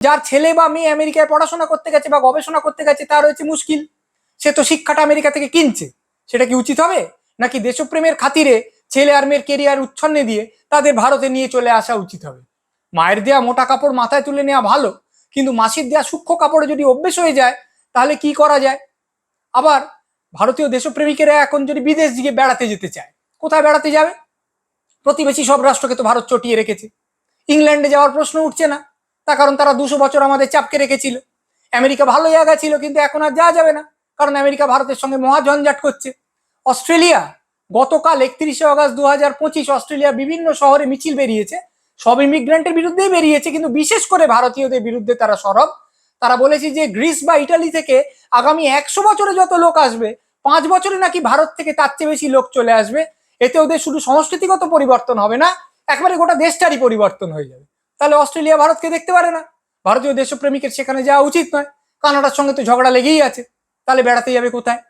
যার ছেলে বা মেয়ে আমেরিকায় পড়াশোনা করতে গেছে বা গবেষণা করতে গেছে, তার হচ্ছে মুশকিল। সে তো শিক্ষাটা আমেরিকা থেকে কিনছে। সেটা কি উচিত হবে? নাকি দেশপ্রেমের খাতিরে ছেলে আর মেয়ের কেরিয়ার উচ্ছন্নে দিয়ে তাদের ভারতে নিয়ে চলে আসা উচিত হবে? মায়ের দেয়া মোটা কাপড় মাথায় তুলে নেওয়া ভালো, কিন্তু মাসির দেয়া সূক্ষ্ম কাপড়ে যদি অভ্যেস হয়ে যায়, তাহলে কি করা যায়? আবার ভারতীয় দেশপ্রেমিকেরা এখন যদি বিদেশ দিকে বেড়াতে যেতে চায়, কোথায় বেড়াতে যাবে? প্রতিবেশী সব রাষ্ট্রকে তো ভারত চটিয়ে রেখেছে। ইংল্যান্ডে যাওয়ার প্রশ্ন উঠছে না। তার কারণ তারা দুশো বছর আমাদের চাপকে রেখেছিল। আমেরিকা ভালো জায়গা ছিল, কিন্তু এখন আর যাওয়া যাবে না। কারণ আমেরিকা ভারতের সঙ্গে মহা ঝঞ্ঝাট করছে। অস্ট্রেলিয়া গতকাল একত্রিশে অগস্ট দু হাজার পঁচিশ অস্ট্রেলিয়া বিভিন্ন শহরে মিছিল বেরিয়েছে। সব ইমিগ্রেন্টের বিরুদ্ধেই বেরিয়েছে, কিন্তু বিশেষ করে ভারতীয়দের বিরুদ্ধে তারা সরব। তারা বলেছে যে গ্রিস বা ইটালি থেকে আগামী একশো বছরে যত লোক আসবে, পাঁচ বছরে নাকি ভারত থেকে তার চেয়ে বেশি লোক চলে আসবে। এতে ওদের শুধু সংস্কৃতিগত পরিবর্তন হবে না, একবারে গোটা দেশটারই পরিবর্তন হয়ে যাবে। তাহলে অস্ট্রেলিয়া ভারতকে দেখতে পারে না। ভারতীয় দেশপ্রেমিকের সেখানে যাওয়া উচিত নয়। কানাডার সঙ্গে তো ঝগড়া লেগেই আছে। তাহলে বেড়াতে যাবে কোথায়?